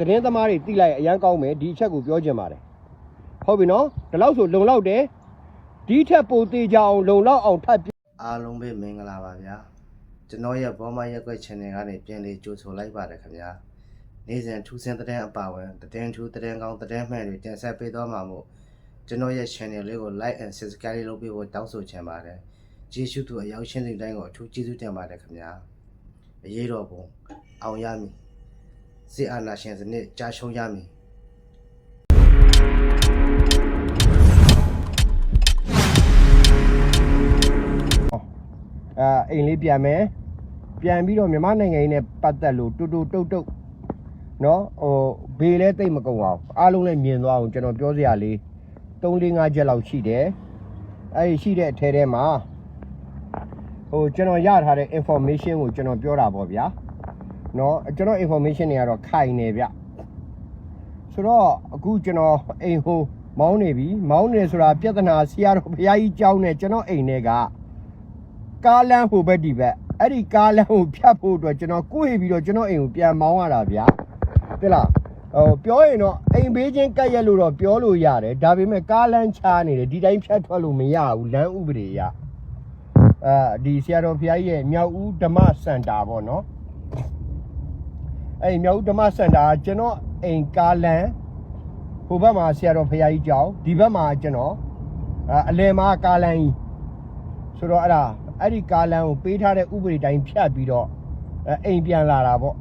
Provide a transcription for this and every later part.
သတင်းသမားတွေသိလိုက်ရင်အရန်ကောင်းမယ်ဒီအချက်ကိုပြောချင်ပါတယ်ဟုတ်ပြီနော်ဒီလောက်ဆိုလုံလောက်တယ်ဒီထက်ပိုသေးကြအောင်လုံလောက်အောင်ထပ်ပြောအားလုံးပဲမင်္ဂလာပါဗျာကျွန်တော်ရဲ့ဘောမရက်ွက် channel ကနေပြန်လေးကြိုဆိုလိုက်ပါတယ်ခင်ဗျာနေ့စဉ်ထူးဆန်းတဲ့အပါဝင်သတင်းထူးသတင်းကောင်းသတင်းမှန်တွေတင်ဆက်ပေးသွားမှာမို့ကျွန်တော်ရဲ့ channel လေးကို like and subscribe လေးလုပ်ပေးဖို့တောင်းဆိုချင်ပါတယ်ကျေးဇူးတူအရောက်ရှင်းတဲ့တိုင်းကိုအထူးကျေးဇူးတင်ပါတယ်ခင်ဗျာအရေးတော်ပုံအောင်ရမည် စစ်အာဏာရှင်စနစ်ကြာရှုံးရမည်အဲအိမ်လေးပြန်မယ်ပြန်ပြီးတော့မြန်မာနိုင်ငံရေးနဲ့ပတ်သက်လို့တူတူတုတ်တုတ်နော်ဟိုဘေးလဲတိတ်မကုံအောင်အားလုံးလည်းမြင်သွားအောင်ကျွန်တော်ပြောစရာလေး3 4 5ချက်လောက်ရှိတယ်အဲဒီရှိတဲ့အထဲထဲမှာဟိုကျွန်တော်ရထားတဲ့ information ကိုကျွန်တော်ပြောတာပေါ့ဗျာ နော်ကျွန်တော် information တွေကတော့ခိုင်နေဗျဆိုတော့အခုကျွန်တော်အိမ်ဟိုမောင်းနေပြီမောင်းနေဆိုတာပြဿနာဆရာတော်ဘုရားကြီးကြောင်းနဲ့ကျွန်တော်အိမ်ထဲကကားလမ်းဟိုဘက်ဒီဘက်အဲ့ဒီကားလမ်းကိုဖြတ်ဖို့အတွက်ကျွန်တော်ကိုယ်ပြီးတော့ကျွန်တော်အိမ်ကိုပြန်မောင်းရတာဗျာသိလားဟိုပြောရင်တော့အိမ်ဘေးချင်းကတ်ရက်လို့တော့ပြောလို့ရတယ်ဒါပေမဲ့ကားလမ်းချားနေတယ်ဒီတိုင်းဖြတ်ထွက်လို့မရဘူးလမ်းဥပဒေရအဲဒီဆရာတော်ဖျားကြီးရဲ့မြောက်ဦးဓမ္မစင်တာပေါ့နော် အဲ့ဒီမြောက်ဦးဓမ္မစင်တာကကျွန်တော်အိမ်ကားလမ်းဟိုဘက်မှာဆရာတော်ဖျားကြီးကြောင်းဒီဘက်မှာကျွန်တော်အာအလယ်မှာကားလမ်းကြီးဆိုတော့အဲ့ဒါအဲ့ဒီကားလမ်းကိုပေးထားတဲ့ဥပဒေတိုင်းဖြတ်ပြီးတော့အဲအိမ်ပြန်လာတာပေါ့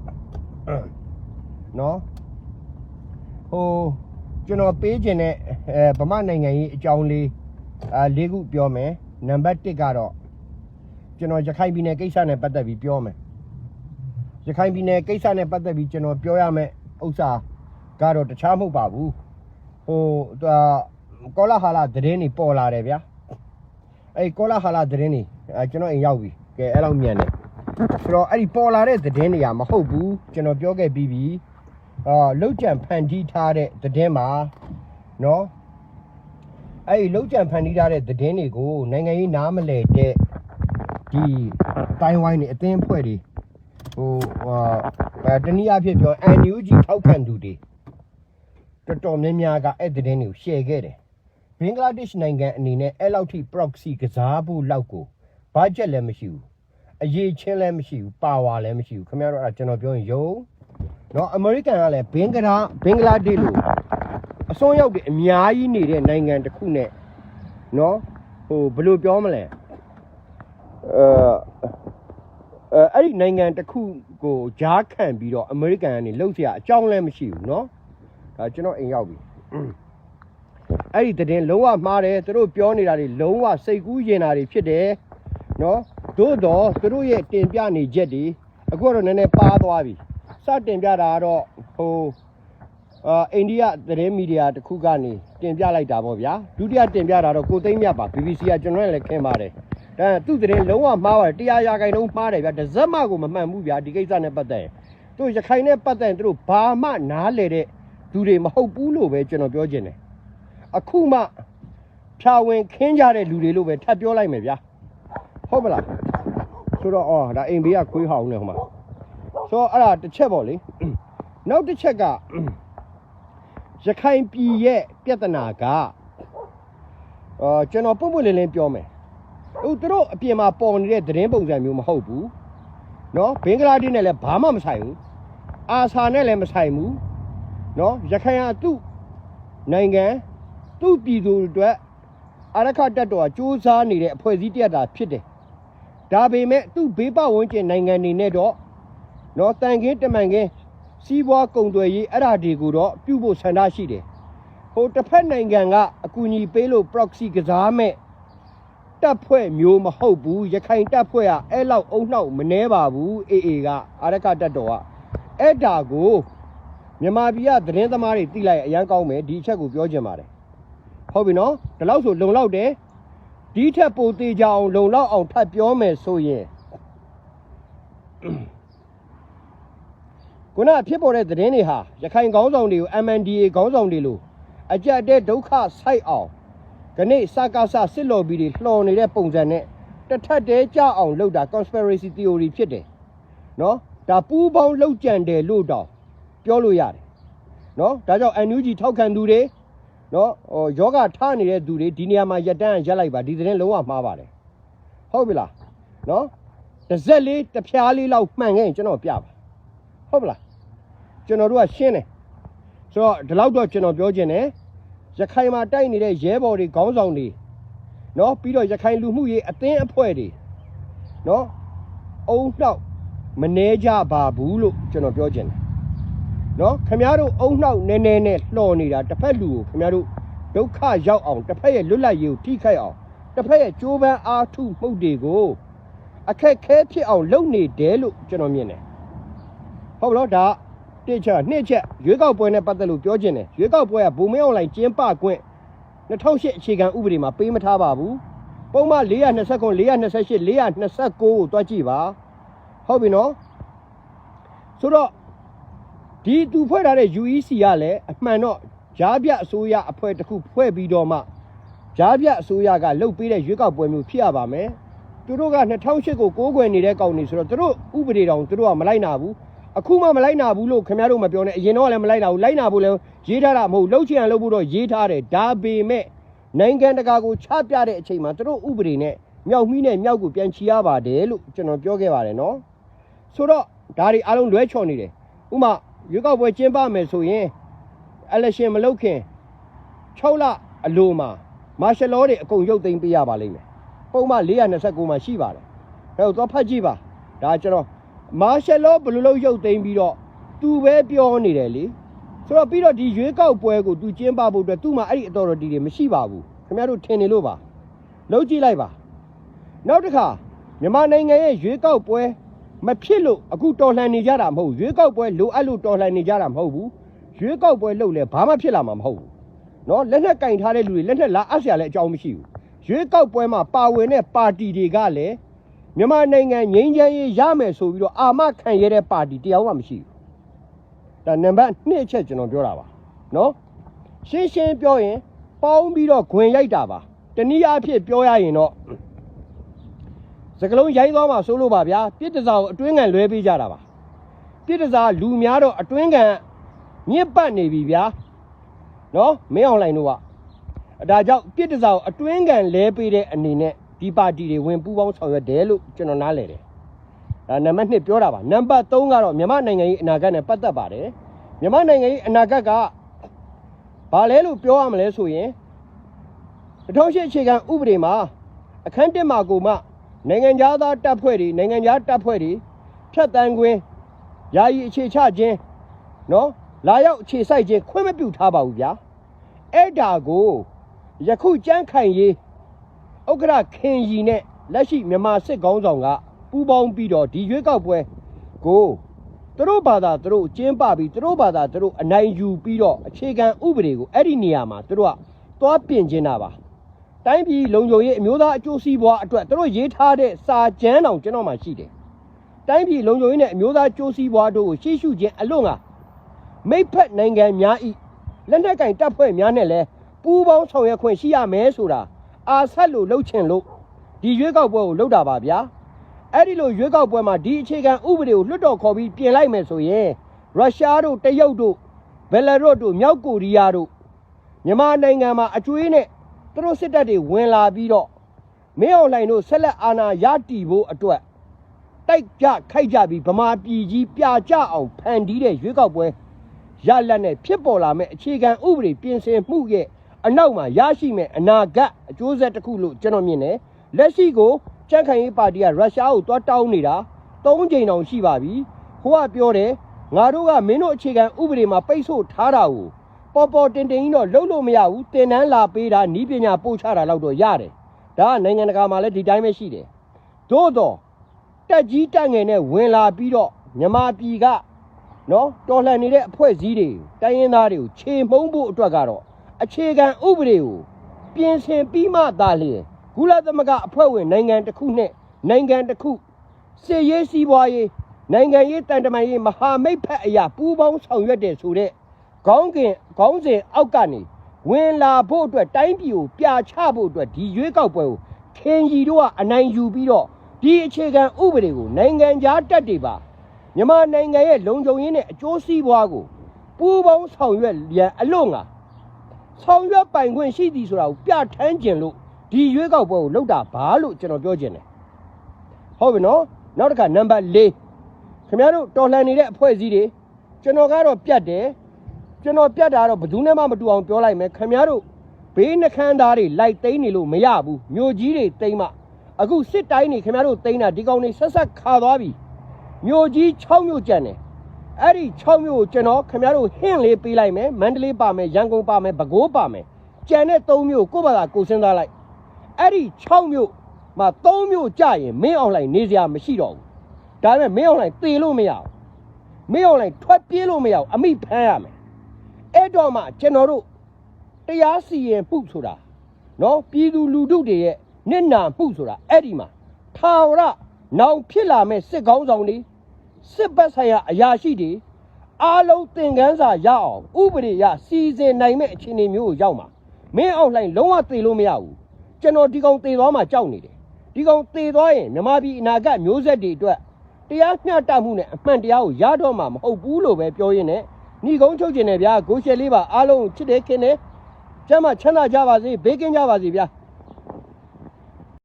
နော်ဟိုကျွန်တော်ပေးခြင်းတဲ့အဲဗမာနိုင်ငံရေးအကြောင်းလေးအာလေးခုပြောမယ်နံပါတ်1ကတော့ကျွန်တော်ရခိုင်ပြည်နယ်ကိစ္စနဲ့ပတ်သက်ပြီးပြောမယ် ရခိုင်ပြည်နယ်ကိစ္စနဲ့ပတ်သက်ပြီးကျွန်တော်ပြောရမယ်ဥစ္စာကတော့တခြားမဟုတ်ပါဘူးဟိုအာကောလာဟာလာသတင်းတွေပေါ်လာတယ်ဗျာအဲ့ကောလာဟာလာသတင်းတွေအဲကျွန်တော်အိမ်ရောက်ပြီကဲအဲ့လောက်မြန်တယ်ဆိုတော့အဲ့ဒီပေါ်လာတဲ့သတင်းတွေကမဟုတ်ဘူးကျွန်တော်ပြောခဲ့ပြီးပြီအာလောက်ကြံဖန်တီးထားတဲ့သတင်းမှာနော်အဲ့ဒီလောက်ကြံဖန်တီးထားတဲ့သတင်းတွေကိုနိုင်ငံရေးနားမလဲတဲ့ဒီတိုင်းဝိုင်းနေအသင်းအဖွဲ့တွေ ဟိုဟာတနည်းအားဖြင့်ပြော NUG ထောက်ခံသူတွေတော်တော်များများကအဲ့ဒီသတင်းတွေကို share ခဲ့တယ်ဘင်္ဂလားဒေ့ရှ်နိုင်ငံအနေနဲ့အဲ့လောက်ထိ proxy ကစားဖို့လောက်ကိုဘတ်ဂျက်လည်းမရှိဘူးအရေးချင်းလည်းမရှိဘူးပါဝါလည်းမရှိဘူးခင်ဗျားတို့အဲ့ဒါကျွန်တော်ပြောရင်ယုံနော်အမေရိကန်ကလည်းဘင်္ဂလားဘင်္ဂလားဒေ့ရှ်လို့အစွန်းရောက်တွေအများကြီးနေတဲ့နိုင်ငံတစ်ခုနဲ့နော်ဟိုဘယ်လိုပြောမလဲအဲ အဲအဲ့ဒီနိုင်ငံတစ်ခုကိုဂျားခံပြီးတော့အမေရိကန်ကနေလှုပ်ရှားအကြောင်းလည်းမရှိဘူးနော်ဒါကျွန်တော်အိမ်ရောက်ပြီအဲ့ဒီသတင်းလုံးဝမှားတယ်သူတို့ပြောနေတာတွေလုံးဝစိတ်ကူးရင်တာတွေဖြစ်တယ်နော်သို့တော့သူတို့ရဲ့တင်ပြနေချက်တွေအခုတော့နည်းနည်းပါသွားပြီစတင်ပြတာကတော့ဟိုအာအိန္ဒိယသတင်းမီဒီယာတစ်ခုကနေတင်ပြလိုက်တာပေါ့ဗျာဒုတိယတင်ပြတာတော့ကိုသိန်းမြတ်ပါ BBC ကကျွန်တော်လည်းခင်ပါတယ် ဒါသူ့သတင်းလုံးဝမှားပါတယ်တရားရာခိုင်နှုန်းမှားတယ်ဗျာတစ်စက်မှကိုမမှန်ဘူးဗျာဒီကိစ္စနဲ့ပတ်သက်ရင်သူရခိုင်နဲ့ပတ်သက်ရင်သူတို့ဘာမှနားလေတဲ့သူတွေမဟုတ်ဘူးလို့ပဲကျွန်တော်ပြောချင်တယ်အခုမှဖြာဝင်ခင်းကြတဲ့လူတွေလို့ပဲထပ်ပြောလိုက်မယ်ဗျာဟုတ်မလားဆိုတော့အော်ဒါအိမ်ဘေးကခွေးဟောင်းနေဟိုမှာဆိုတော့အဲ့ဒါတစ်ချက်ပေါ့လေနောက်တစ်ချက်ကရခိုင်ပြည်ရဲ့ပြဿနာကအာကျွန်တော်ပုံပွင့်လင်းလင်းပြောမယ် ဟိုသူတို့အပြင်မှာပေါ်နေတဲ့သတင်းပုံစံမျိုးမဟုတ်ဘူးနော်ဘင်္ဂလားဒေ့ရှ်နဲ့လည်းဘာမှမဆိုင်ဘူးအာဆာနဲ့လည်းမဆိုင်ဘူးနော်ရခိုင်ကသူ့နိုင်ငံသူ့ပြည်သူတွေအတွက်အရခတ်တက်တော်ကစူးစမ်းနေတဲ့အဖွဲ့အစည်းတစ်ရပ်သာဖြစ်တယ်။ဒါပေမဲ့သူ့ဘေးပဝန်းကျင်နိုင်ငံတွေနဲ့တော့နော်တန်ခင်းတမန်ခင်းစီးပွားကုန်သွယ်ရေးအဲ့ဒါတွေကိုတော့ပြုဖို့ဆန္ဒရှိတယ်။ဟိုတစ်ဖက်နိုင်ငံကအကူအညီပေးလို့ proxy ကစားမဲ့ တပ်ဖွဲ့မျိုးမဟုတ်ဘူးရခိုင်တပ်ဖွဲ့ကအဲ့လောက်အုံနှောက်မနှဲပါဘူးအေးအေးကအရခတ်တက်တော်ကအဲ့ဒါကိုမြန်မာပြည်ကသတင်းသမားတွေသိလိုက်ရင်အရန်ကောင်းမယ်ဒီအချက်ကိုပြောချင်ပါတယ်ဟုတ်ပြီနော်ဒီလောက်ဆိုလုံလောက်တယ်ဒီထက်ပိုသေးကြအောင်လုံလောက်အောင်ထပ်ပြောမယ်ဆိုရင်ခုနဖြစ်ပေါ်တဲ့သတင်းတွေဟာရခိုင်ခေါင်းဆောင်တွေကို MNDA ခေါင်းဆောင်တွေလို့အကြက်တဲ့ဒုက္ခဆိုက်အောင် ခဏစကားဆစစ်လော်ဘီတွေလှော်နေတဲ့ပုံစံနဲ့တစ်ထပ်တည်းကြအောင်လုပ်တာ conspiracy theory ဖြစ်တယ်နော်ဒါပူးပေါင်းလှုပ်ကြံတယ်လို့တော့ပြောလို့ရတယ်နော်ဒါကြောင့် NUG ထောက်ခံသူတွေနော်ဟိုယောဂထားနေတဲ့သူတွေဒီနေရာမှာရက်တန်းရက်လိုက်ပါဒီသတင်းလုံးဝမှားပါတယ်ဟုတ်ပြီလားနော်တစ်စက်လေးတစ်ဖြားလေးလောက်မှန်ခဲ့ရင်ကျွန်တော်ပြပါဟုတ်ပြီလားကျွန်တော်တို့ကရှင်းတယ်ဆိုတော့ဒီလောက်တော့ကျွန်တော်ပြောချင်တယ် ရခိုင်မှာတိုက်နေတဲ့ရဲဘော်တွေခေါင်းဆောင်တွေနော်ပြီးတော့ရခိုင်လူမှုရေးအသင်းအဖွဲ့တွေနော်အုံနောက်မနှဲကြပါဘူးလို့ကျွန်တော်ပြောချင်တယ်နော်ခမရတို့အုံနှောက်နဲနဲနဲ့လှော်နေတာတစ်ဖက်လူကိုခမရတို့ဒုက္ခရောက်အောင်တစ်ဖက်ရဲ့လွတ်လပ်ရေးကိုထိခိုက်အောင်တစ်ဖက်ရဲ့ကြိုးပမ်းအားထုမှုတ်တွေကိုအခက်ခဲဖြစ်အောင်လုပ်နေတယ်လို့ကျွန်တော်မြင်တယ်ဟုတ်ပါတော့ဒါ တစ်ချက်နှစ်ချက်ရွေးကောက်ပွဲနဲ့ပတ်သက်လို့ပြောချင်တယ်ရွေးကောက်ပွဲကဗိုလ်မင်းအွန်လိုင်းကျင်းပခွင့်2008အခြေခံဥပဒေမှာပေးမထားပါဘူးပုံမှန်429 428 429ကိုတွားကြည့်ပါဟုတ်ပြီနော်ဆိုတော့ဒီသူဖွဲ့ထားတဲ့ UEC ကလည်းအမှန်တော့ဂျားပြအစိုးရအဖွဲ့တစ်ခုဖွဲ့ပြီးတော့မှဂျားပြအစိုးရကလှုပ်ပေးတဲ့ရွေးကောက်ပွဲမျိုးဖြစ်ရပါမယ်သူတို့က2008ကိုကိုးကွယ်နေတဲ့ကောင်တွေဆိုတော့သူတို့ဥပဒေတောင်သူတို့ကမလိုက်နာဘူး အခုမှမလိုက်နာဘူးလို့ခင်ဗျားတို့မပြောနဲ့အရင်တော့လည်းမလိုက်နာဘူးလိုက်နာဖို့လည်းရေးထားတာမဟုတ်လှုပ်ချင်အောင်လှုပ်ဖို့တော့ရေးထားတယ်ဒါပေမဲ့နိုင်ငံတကာကိုချပြတဲ့အချိန်မှာသူတို့ဥပဒေနဲ့မြောက်မီးနဲ့မြောက်ကိုပြန်ချီရပါတယ်လို့ကျွန်တော်ပြောခဲ့ပါတယ်နော်ဆိုတော့ဒါတွေအားလုံးလွဲချော်နေတယ်ဥပမာရွေးကောက်ပွဲကျင်းပမယ်ဆိုရင် election မလုပ်ခင်6လအလိုမှာမာရှယ်လောတွေအကုန်ရုပ်သိမ်းပေးရပါလိမ့်မယ်ပုံမှန်429မှာရှိပါတယ်ဒါတော့သွားဖတ်ကြည့်ပါဒါကျွန်တော် မာရှယ်လောဘယ်လိုလုပ်ရုပ်သိမ်းပြီးတော့သူပဲပြောနေတယ်လေဆိုတော့ပြီးတော့ဒီရွေးကောက်ပွဲကိုသူကျင်းပဖို့အတွက်သူ့မှာအဲ့ဒီ authority တွေမရှိပါဘူးခင်ဗျားတို့ထင်နေလို့ပါလုံးကြည့်လိုက်ပါနောက်တစ်ခါမြန်မာနိုင်ငံရဲ့ရွေးကောက်ပွဲ မဖြစ်လို့အခုတော်လှန်နေကြတာမဟုတ်ဘူးရွေးကောက်ပွဲလိုအပ်လို့တော်လှန်နေကြတာမဟုတ်ဘူးရွေးကောက်ပွဲလုပ်လဲဘာမှဖြစ်လာမှာမဟုတ်ဘူးเนาะလက်နက်ကင်ထားတဲ့လူတွေလက်နက်လာအပ်เสียလည်းအကြောင်းမရှိဘူးရွေးကောက်ပွဲမှာပါဝင်တဲ့ပါတီတွေကလည်း မြန်မာနိုင်ငံငြိမ်းချမ်းရေးရမယ်ဆိုပြီးတော့အာမခံရတဲ့ပါတီတရားမှမရှိဘူး။ဒါနံပါတ်2အချက်ကျွန်တော်ပြောတာပါ။နော်။ရှင်းရှင်းပြောရင်ပေါင်းပြီးတော့တွင်ရိုက်တာပါ။တနည်းအားဖြင့်ပြောရရင်တော့စကလုံးရိုင်းသွားမှာဆိုလို့ပါဗျာ။ပြစ်တစားကိုအတွင်းကန်လွဲပေးကြတာပါ။ပြစ်တစားလူများတော့အတွင်းကန်ညစ်ပတ်နေပြီဗျာ။နော်မင်းအောင်လိုင်းတို့ကအဲဒါကြောင့်ပြစ်တစားကိုအတွင်းကန်လဲပေးတဲ့အနေနဲ့ ဒီပါတီတွေဝင်ပူးပေါင်းဆောင်ရွက်တယ်လို့ကျွန်တော်နားလည်တယ်ဒါနံပါတ်1ပြောတာပါနံပါတ်3ကတော့မြန်မာနိုင်ငံရေးအနာဂတ်နဲ့ပတ်သက်ပါတယ်မြန်မာနိုင်ငံရေးအနာဂတ်ကဘာလဲလို့ပြောရမလဲဆိုရင်2008အခြေခံဥပဒေမှာအခန်း1မှာကိုမှနိုင်ငံသားသားတပ်ဖွဲ့တွေနိုင်ငံသားတပ်ဖွဲ့တွေဖြတ်တန်းခွင်းယာယီအခြေချခြင်းနော်လာရောက်အခြေစိုက်ခြင်းခွင့်မပြုထားပါဘူးဗျာအဲ့ဒါကိုယခုကြမ်းခိုင်ရေး ဥက္ကရာခင်ရီနဲ့လက်ရှိမြန်မာစစ်ကောင်းဆောင်ကပူးပေါင်းပြီးတော့ဒီရွေးကောက်ပွဲကိုသူတို့ဘာသာသူတို့ကျင်းပပြီးသူတို့ဘာသာသူတို့အနိုင်ယူပြီးတော့အခြေခံဥပဒေကိုအဲ့ဒီနေရာမှာသူတို့ကသွားပြင်ကျင်တာပါတိုင်းပြည်လုံခြုံရေးအမျိုးသားအကျိုးစီးပွားအတွက်သူတို့ရေးထားတဲ့စာကြမ်းတောင်ကျွန်တော်မှရှိတယ်။တိုင်းပြည်လုံခြုံရေးနဲ့အမျိုးသားအကျိုးစီးပွားတို့ကိုရှေ့ရှုခြင်းအလွန်ကမိတ်ဖက်နိုင်ငံများဤလက်နက်ကင်တပ်ဖွဲ့များနဲ့လည်းပူးပေါင်းဆောင်ရွက်ခွင့်ရှိရမယ်ဆိုတာ အာဆက်လို့လှုပ်ချင်လို့ဒီရွေးကောက်ပွဲကိုလှုပ်တာပါဗျာ။အဲ့ဒီလိုရွေးကောက်ပွဲမှာဒီအခြေခံဥပဒေကိုလွှတ်တော်ခေါ်ပြီးပြင်လိုက်မယ်ဆိုရင်ရုရှားတို့တရုတ်တို့ဘယ်လာရုစ်တို့မြောက်ကိုရီးယားတို့မြန်မာနိုင်ငံမှာအကျွေးနဲ့သူတို့စစ်တပ်တွေဝင်လာပြီးတော့မင်းအောင်လှိုင်တို့ဆက်လက်အာဏာရတည်ဖို့အတွက်တိုက်ကြခိုက်ကြပြီးဗမာပြည်ကြီးပြကြအောင်ဖန်တီးတဲ့ရွေးကောက်ပွဲရလတ်နဲ့ဖြစ်ပေါ်လာမဲ့အခြေခံဥပဒေပြင်ဆင်မှုရဲ့ အနောက်မှာရရှိမဲ့အနာဂတ်အကျိုးဆက်တစ်ခုလို့ကျွန်တော်မြင်တယ်လက်ရှိကိုကြံ့ခိုင်ရေးပါတီကရုရှားကိုတွားတောင်းနေတာ၃ချိန်တောင်ရှိပါပြီဟိုကပြောတယ်ငါတို့ကမင်းတို့အခြေခံဥပဒေမှာပိတ်ဆို့ထားတာကိုပေါ်ပေါ်တင်တင်ကြီးတော့လှုပ်လို့မရဘူးတင်တန်းလာပေးတာနီးပညာပို့ချတာလောက်တော့ရတယ်ဒါကနိုင်ငံတကာမှာလည်းဒီတိုင်းပဲရှိတယ်သို့တော့တက်ကြီးတက်ငယ်နဲ့ဝင်လာပြီးတော့မြမပြည်ကနော်တော်လှန်နေတဲ့အဖွဲ့အစည်းတွေတိုင်းရင်းသားတွေကိုခြေမှုံးဖို့အတွက်ကတော့ အခြေခံဥပဒေကိုပြင်ဆင်ပြီးမှသာလျှင်ကုလသမဂ္ဂအဖွဲ့ဝင်နိုင်ငံတစ်ခုနဲ့နိုင်ငံတစ်ခုစစ်ရေးစီးပွားရေးနိုင်ငံရေးတန်တမာရေးမဟာမိတ်ဖက်အရာပူးပေါင်းဆောင်ရွက်တယ်ဆိုတဲ့ခေါင်းကင်ခေါင်းစဉ်အောက်ကနေဝင်လာဖို့အတွက်တိုင်းပြည်ကိုပြချဖို့အတွက်ဒီရွေးကောက်ပွဲကိုခင်ကြီးတို့ကအနိုင်ယူပြီးတော့ဒီအခြေခံဥပဒေကိုနိုင်ငံခြားတက်တွေပါမြန်မာနိုင်ငံရဲ့လုံခြုံရေးနဲ့အကျိုးစီးပွားကိုပူးပေါင်းဆောင်ရွက်ရန်အလို့ငါ ဆောင်ရွက်ပိုင်ခွင့်ရှိသည်ဆိုတာကိုပြဋ္ဌာန်းခြင်းလို့ဒီရွေးကောက်ပွဲကိုလောက်တာဘာလို့ကျွန်တော်ပြောခြင်းတယ်ဟုတ်ပြီနော်နောက်တစ်ခါနံပါတ်၄ခင်ဗျားတို့တော်လှန်နေတဲ့အဖွဲ့အစည်းတွေကျွန်တော်ကတော့ပြတ်တယ်ကျွန်တော်ပြတ်တာတော့ဘယ်သူနဲ့မှမတူအောင်ပြောလိုက်မယ်ခင်ဗျားတို့ဘေးနှခမ်းသားတွေလိုက်သိမ်းနေလို့မရဘူးမြို့ကြီးတွေသိမ်းမှအခုစစ်တိုင်းတွေခင်ဗျားတို့သိမ်းတာဒီကောင်တွေဆက်ဆက်ခါသွားပြီမြို့ကြီး6မြို့ကျန်တယ် အဲ့ဒီ6မြို့ကိုကျွန်တော်ခင်ဗျားတို့ဟင့်လေးပေးလိုက်မယ်မန္တလေးပါမယ်ရန်ကုန်ပါမယ်ပဲခူးပါမယ်ကြံတဲ့3မြို့ကိုယ့်ဘာသာကိုယ်စဉ်းစားလိုက်အဲ့ဒီ6မြို့မှာ3မြို့ကြရင်မင်းအောင်လှိုင်နေစရာမရှိတော့ဘူးဒါပေမဲ့မင်းအောင်လှိုင်သေလို့မရဘူးမင်းအောင်လှိုင်ထွက်ပြေးလို့မရဘူးအမိဖမ်းရမယ်အဲ့တော့မှကျွန်တော်တို့တရားစီရင်မှုဆိုတာနော်ပြည်သူလူထုတွေရဲ့နစ်နာမှုဆိုတာအဲ့ဒီမှာထာဝရနောင်ဖြစ်လာမဲ့စစ်ကောင်းဆောင်တွေ စစ်ဘက်ဆိုင်ရာအရာရှိတွေအားလုံးသင်ခန်းစာရအောင်ဥပဒေရစီစဉ်နိုင်မဲ့အခြေအနေမျိုးကိုရောက်မှာမင်းအောင်လှိုင်လုံးဝသေလို့မရဘူးကျွန်တော်ဒီကောင်သေသွားမှကြောက်နေတယ်ဒီကောင်သေသွားရင်မြမပြည်အနာဂတ်မျိုးဆက်တွေအတွက်တရားမျှတမှုနဲ့အမှန်တရားကိုရတော့မှာမဟုတ်ဘူးလို့ပဲပြောရင်းနဲ့ညီကုန်းချုပ်ကျင်တယ်ဗျာဂိုးရှယ်လေးပါအားလုံးချစ်တယ်ခင်တယ်ကျမ်းမချမ်းသာကြပါစေဘေးကင်းကြပါစေဗျာ